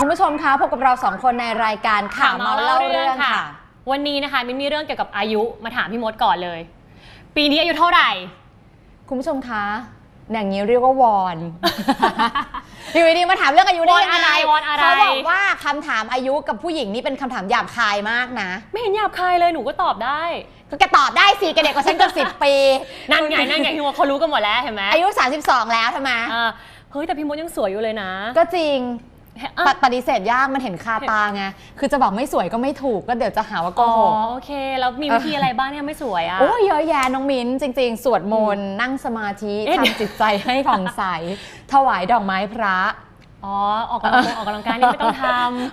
คุณผู้ชมคะพบกับเราสองคนในรายการข่าวเมาเล่าเรื่องค่ะ วันนี้นะคะมินมีเรื่องเกี่ยวกับอายุมาถามพี่มดก่อนเลย ปีนี้อายุเท่าไหร่ คุณผู้ชมคะอย่างนี้เรียกว่าวอน อยู่ดีๆมาถามเรื่องอายุได้ยังวอนอะไรไงวอนอะไรเขาบอกว่าคำถามอายุกับผู้หญิงนี่เป็นคำถามหยาบคายมากนะ ไม่เห็นหยาบคายเลยหนูก็ตอบได้ ก็แกตอบได้สิแกเด็กกว่าฉันเกือบสิบปี นั่นไงนั่นไงพี่มดเขารู้กันหมดแล้วเห็นไหมอายุ 32 แล้วทำไมอ่าเฮ้ยแต่พี่มดยังสวยอยู่เลยนะ ก็จริง อะปปฏิเสธยากมันเห็นคาตาไง คือจะบอกไม่สวยก็ไม่ถูกก็เดี๋ยวจะหาว่าโกอ๋อหกโอเค แล้วมีวิธีอะไรบ้างเนี่ยไม่สวยอะ โอ้ยเยอะแยะน้องมิ้นจริง ๆ สวดมนต์นั่งสมาธิเอ๊ะเดี๋ยวทำจิตใจให้ผ่องใส ถวายดอกไม้พระอ๋อ ออกกำลังกายออกกำลังกายนี่ไม่ต้องท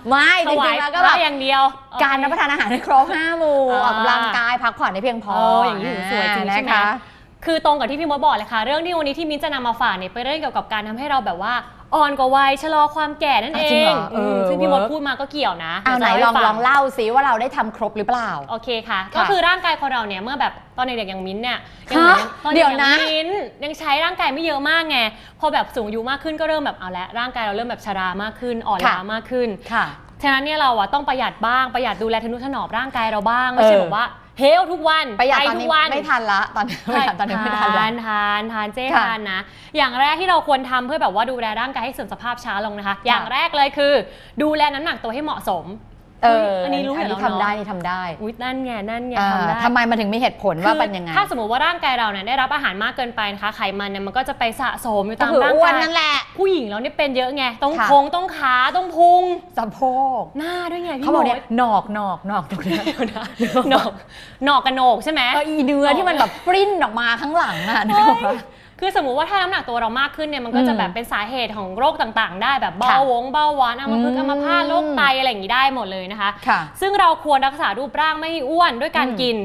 ไม่ำจริงๆแล้วก็พแบระบอย่างเดียว การรับประทานอาหารให้ครบห้าหมู่อ่าออกกำลังกายพักผ่อนให้เพียงพอเอออย่างนี้ถือสวยจริงใช่ไหมนะ คะคือตรงกับที่พี่มดบอกเลยค่ะ เรื่องที่วันนี้ที่มิ้นจะนำมาฝากเนี่ยเป็นเรื่องเกี่ยวกับการทำให้เราแบบว่าอ่อนกว่าวัยชะลอความแก่นั่นเออะจริงงเหรอเออมซึ่งพี่มดเวิร์กพูดมาก็เกี่ยวนะเอาไหนลดี๋ยวองจะลให้องฟัเล่าซิว่าเราได้ทำครบหรือเปล่า โอเคค่ะค่ะ ก็คือร่างกายของเราเนี่ยเมื่อแบบตอนเด็กๆอย่างมิ้นท์เนี่ยยัฮะตอนเดี๋เด็กยวๆอย่านะงมิ้นท์ยังใช้ร่างกายไม่เยอะมากไงพอแบบสูงอายุมากขึ้นก็เริ่มแบบเอาละร่างกายเราเริ่มแบบชรามากขึ้นอ่อนล้ามากขึ้น ค่ะ ฉะนั้นเนี่ยเราอะต้องประหยัดบ้างประหยัดดูแลทนุถนอมร่างกายเราบ้าง ไม่ใช่เออแบบว่า เฮลทุกวันประหยัดไปตอนทุนี้กวันไม่ทันละตอนนี้ประหยัดตอนนี้ไม่ทันละทานทานทานเจ๊ค่ะทานนะ อย่างแรกที่เราควรทำเพื่อแบบว่าดูแลร่างกายให้เสื่อมสภาพช้าลงนะคะ อย่างแรกเลยคือ ดูแลน้ำหนักตัวให้เหมาะสม เออฮ้ยอันนี้รู้ออันยู่นี้แล้วทำได้เนาะนี่ทำได้อุ๊ยนั่นไงนั่นไงอ่าทำได้ ทำไมมันถึงมีเหตุผลว่าเป็นยังไงถ้าสมมติว่าร่างกายเราเนี่ยได้รับอาหารมากเกินไปนะคะไขมันเนี่ยมันก็จะไปสะสมอยู่ก็ตามคือร่างอ้วนกายนั่นแหละ ผู้หญิงเราเนี่ยเป็นเยอะไงต้องค่ะคงต้องขาต้องพุงสะโพกหน้าด้วยไงพี่เขาบอกเนี่ยมดหนอกหนอกหนอกตรงเนี้ยหนอกหนอกกระโหนกใช่ไหม เอออีเนื้อที่มันแบบปริ้นออกมาข้างหลังอะนึกออกปะ คือสมมุติว่าถ้าน้ำหนักตัวเรามากขึ้นเนี่ยมันก็จะอืมแบบเป็นสาเหตุของโรคต่างๆ ได้แบบเบาค่ะหวงเบาหวานอัมพฤกษ์อือัมมพาตโรคไตอะไรอย่างนี้ได้หมดเลยนะคะค่ะซึ่งเราควรรักษารูปร่างไม่ให้อ้วนด้วยการอืมกิน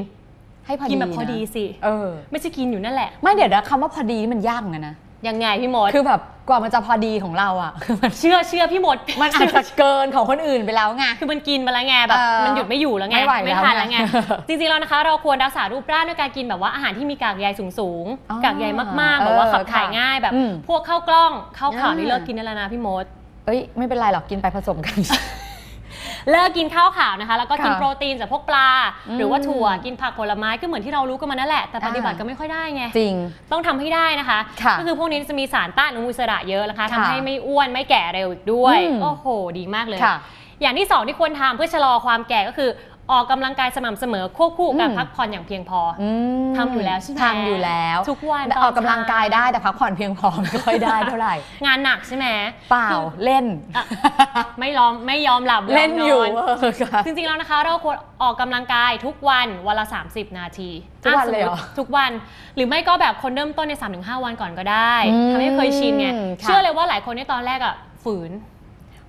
ให้พอดีกินแบบพอนะดีสิ เออ ไม่ใช่กินอยู่นั่นแหละ ไม่เดี๋ยวนะคำว่าพอดีนี่มันยากเหมือนกันนะ ยังไงพี่มด คือแบบกว่ามันจะพอดีของเราอะคือมันเชื่อเชื่อพี่มดมันอาจจะเกินของคนอื่นไปแล้วไงคือมันกินไปแล้วไงแบบเออมันหยุดไม่อยู่แล้วไงไม่ไหวแล้วทันแล้วไงไงจริงๆแล้วนะคะ เราควรรักษารูปร่างด้วยการกินแบบว่าอาหารที่มีกากใยสูงอ๋อๆกากใยมากๆแบบว่าเออขับถ่ายค่ะง่ายแบบอืมพวกข้าวกล้องข้าวขาวนี่อ่าเลิกกินได้แล้วนะพี่มดเอ้ยไม่เป็นไรหรอกกินไปผสมกัน เลิกกินข้าวขาวนะคะ แล้วก็กินค่ะโปรตีนจากพวกปลา อืม หรือว่าถั่วกินผักผลไม้ก็เหมือนที่เรารู้กันมานั่นแหละแต่ปฏิบัติอ่าก็ไม่ค่อยได้ไง จริง ต้องทำให้ได้นะคะ ค่ะก็คือพวกนี้จะมีสารต้านอนุมูลอิสระเยอะนะคะค่ะทำให้ไม่อ้วนไม่แก่เร็วอีกด้วย อืมโอ้โห ดีมากเลย ค่ะอย่างที่สองที่ควรทำเพื่อชะลอความแก่ก็คือ ออกกำลังกายสม่ำเสมอควบคู่กับการอืมพักผ่อนอย่างเพียงพอออืมทำอยู่แล้วใช่ไหมทำอยู่แล้ว ทุกวันแต่ออกกำลังกายได้แต่พักผ่อนเพียงพอไม่ค่อยได้เท่าไหร่ งานหนักใช่ไหมเปล่าคือเล่นอะไม่ยอมไม่ยอมหลับเล่นอยู่มเออค่ะจริงๆแล้วนะคะ เราควรออกกำลังกายทุกวันวันละ 30 นาทีทุกวันอะเลยเหรอสมมุติทุกวันหรือไม่ก็แบบคนเริ่มต้นใน 3-5 วันก่อนก็ได้อืมทำให้เคยชินไงค่ะเชื่อเลยว่าหลายคนในตอนแรกอะฝืนเอ้ย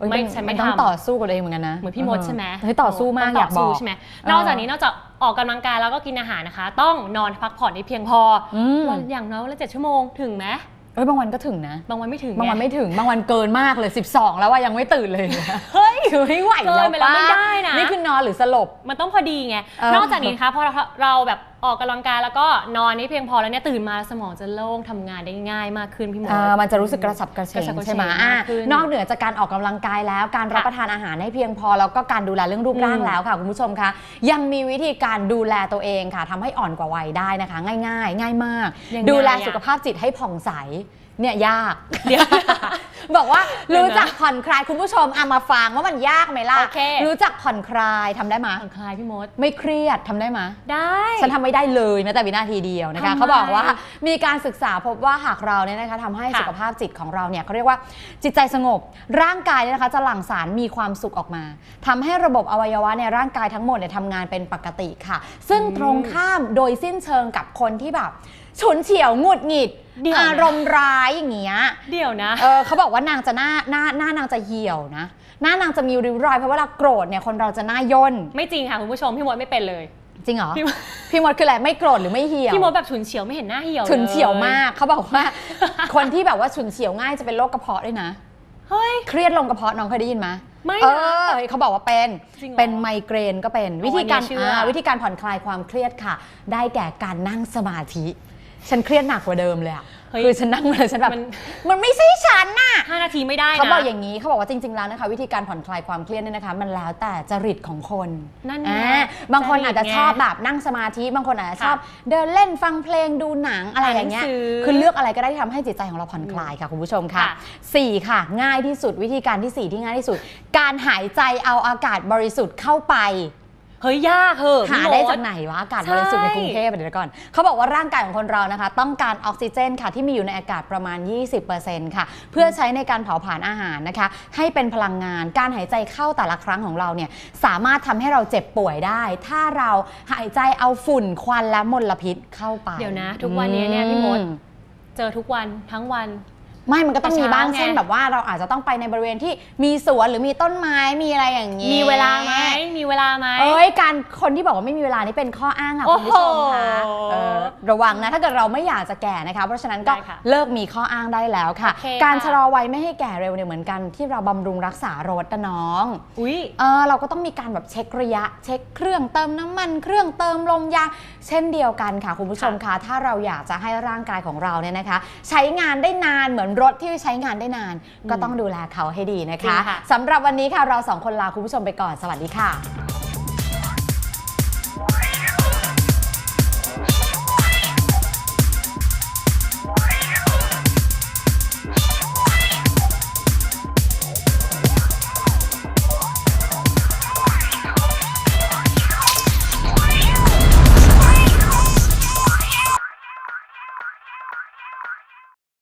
ไม่นฉันไม่ต้องทำต่อสู้กับตัวเองเหมือนกันนะ เหมือนพี่มดใช่ไหมเฮ้ยต่อสู้มากต้งอยากบอกใช่ไหมเออนอกจากนี้นอกจากออกกำลังกายแล้วก็กินอาหารนะคะ ต้องนอนพักผ่อนให้เพียงพออมวันอย่างน้อยวันละเจ็ดชั่วโมงถึงไหมเอ้ยบางวันก็ถึงนะ บางวันไม่ถึง บางวันไงไม่ถึง บางวันเกินมากเลย 12 แล้วว่ายังไม่ตื่นเลย เฮ้ยคือไม่ไหวเกิแล้นวไปแล้วป้าไม่ได้นะนี่คือนอนหรือสลบ มันต้องพอดีไงเออนอกจากนี้นะคะพอเราเราแบบออกกำลังกายแล้วก็นอนให้เพียงพอแล้วเนี่ยตื่นมาสมองจะโล่งทำงานได้ง่ายมากขึ้นพี่หมออ่ามันจะรู้สึกกระสับกระเฉกระงฉับกระเฉงใช่ไหมมากอะขึ้นนอกเหนือจากการออกกำลังกายแล้วการรับค่ะประทานอาหารให้เพียงพอแล้วก็การดูแลเรื่องรูปร่างอืมแล้วค่ะคุณผู้ชมคะยังมีวิธีการดูแลตัวเองค่ะทำให้อ่อนกว่าวัยได้นะคะ ง่าย ๆ ง่ายมากยังไงดูแลอะสุขภาพจิตให้ผ่องใสเนี่ยยากเดี๋ยว บอกว่าเดี๋ยวนะรู้จักผ่อนคลายคุณผู้ชมเอามาฟังว่ามันยากไหมล่ะ โอเค รู้จักผ่อนคลายทำได้ไหมยผ่อนคลายพี่มด ไม่เครียดทำได้ไหมย ได้ ฉันทำไม่ได้เลยแม้แต่วินาทีเดียวนะคะทำไมเขาบอกว่ามีการศึกษาพบว่าหากเราเนี่ยนะคะทำให้ค่ะ สุขภาพจิตของเราเนี่ยเขาเรียกว่าจิตใจสงบ ร่างกายเนี่ยนะคะจะหลั่งสารมีความสุขออกมาทำให้ระบบอวัยวะในร่างกายทั้งหมดเนี่ยทำงานเป็นปกติค่ะ ซึ่งตรงข้ามโดยสิ้นเชิงกับคนที่แบบ ฉุนเฉียวหงุดหงิดเดี๋ยวนะ อารมณ์ร้ายอย่างเงี้ย เดี๋ยวนะ เออเขาบอกว่านางจะหน้าหน้าหน้านางจะเหี่ยวนะ หน้านางจะมีริ้วรอยเพราะเวลาโกรธเนี่ยคนเราจะหน้าย่นไม่จริงค่ะคุณผู้ชมพี่มดไม่เป็นเลย จริงเหรอพี่มด พี่มดคืออะไรไม่โกรธหรือไม่เหี่ยวพี่มดแบบฉุนเฉียวไม่เห็นหน้าเหี่ยวฉุนเฉียวลมากเขาบอกว่า คนที่แบบว่าฉุนเฉียวง่ายจะเป็นโรคกระเพาะด้วยนะ เฮ้ย เครียดลงกระเพาะน้องเคยได้ยินไหมไม่เอนะอเขาบอกว่าเป็นจริงเหรอเป็นไมเกรนก็เป็นโอ้วิธีการอันนี้เชื่ออ่าวิธีการผ่อนคลายความเครียดค่ะ ได้แก่การนั่งสมาธิ ฉันเครียดหนักกว่าเดิมเลยอะเฮ้ยคือฉันนั่งเลยฉันแบบมัน มันไม่ใช่ฉันน่ะ5นาทีไม่ได้นะ เขาบอกอย่างนี้เขาบอกว่าจริง ๆ แล้วนะคะวิธีการผ่อนคลายความเครียดเนี่ยนะคะ มันแล้วแต่จริตของคนนั่นไงอ่าบางคนอาจจะจริตไงชอบแบบนั่งสมาธิบางคนอาจจะชอบค่ะเดินเล่นฟังเพลงดูหนังอะไรอย่างเงี้ยอ่านหนังสือคือเลือกอะไรก็ได้ที่ทำให้จิตใจของเราผ่อนคลายค่ะคุณผู้ชมค่ะค่ะ สี่ค่ะ ง่ายที่สุดวิธีการที่สี่ที่ง่ายที่สุด การหายใจเอาอากาศบริสุทธิ์เข้าไป เฮ้ยยากเหอะหาพี่มได้ดจากไหนวะอากาศบริสุทธิ์ในกรุงเทพเดี๋ยวก่อนเขาบอกว่าร่างกายของคนเรานะคะ ต้องการออกซิเจนค่ะที่มีอยู่ในอากาศประมาณ 20%ค่ะ เพื่อใช้ในการเผาผลาญอาหารนะคะ ให้เป็นพลังงานการหายใจเข้าแต่ละครั้งของเราเนี่ยสามารถทำให้เราเจ็บป่วยได้ ถ้าเราหายใจเอาฝุ่นควันและมลพิษเข้าไปเดี๋ยวนะ ทุกวันนี้เนี่ยพี่มดอื เจอทุกวันทั้งวัน ไม่มันก็ต้องมีบ้างแต่เช้าไงเช่นแบบว่าเราอาจจะต้องไปในบริเวณที่มีสวนหรือมีต้นไม้มีอะไรอย่างนี้ มีเวลาไหมมีเวลาไหมเอ้ยการคนที่บอกว่าไม่มีเวลานี่เป็นข้ออ้างค่ะโอ้คุณโหผู้ชมค่ะเออระวังนะถ้าเกิดเราไม่อยากจะแก่นะคะ เพราะฉะนั้นก็ได้ค่ะเลิกมีข้ออ้างได้แล้วค่ะโอเคการค่ะชะลอวัยไม่ให้แก่เร็วเนี่ยเหมือนกันที่เราบำรุงรักษารถนะน้องอุ้ยเออเราก็ต้องมีการแบบเช็คระยะ เช็คเครื่องเติมน้ำมัน เครื่องเติมลมยางเช่นเดียวกันค่ะคุณผู้ชมค่ะถ้าเราอยากจะให้ร่างกายของเราเนี่ยนะคะ ใช้งานได้นานเหมือนรถที่ใช้งานได้นาน ก็ต้องดูแลเขาให้ดีนะจริคะงค่ะสำหรับวันนี้ค่ะเราสองคนลาคุณผู้ชมไปก่อนสวัสดีค่ะ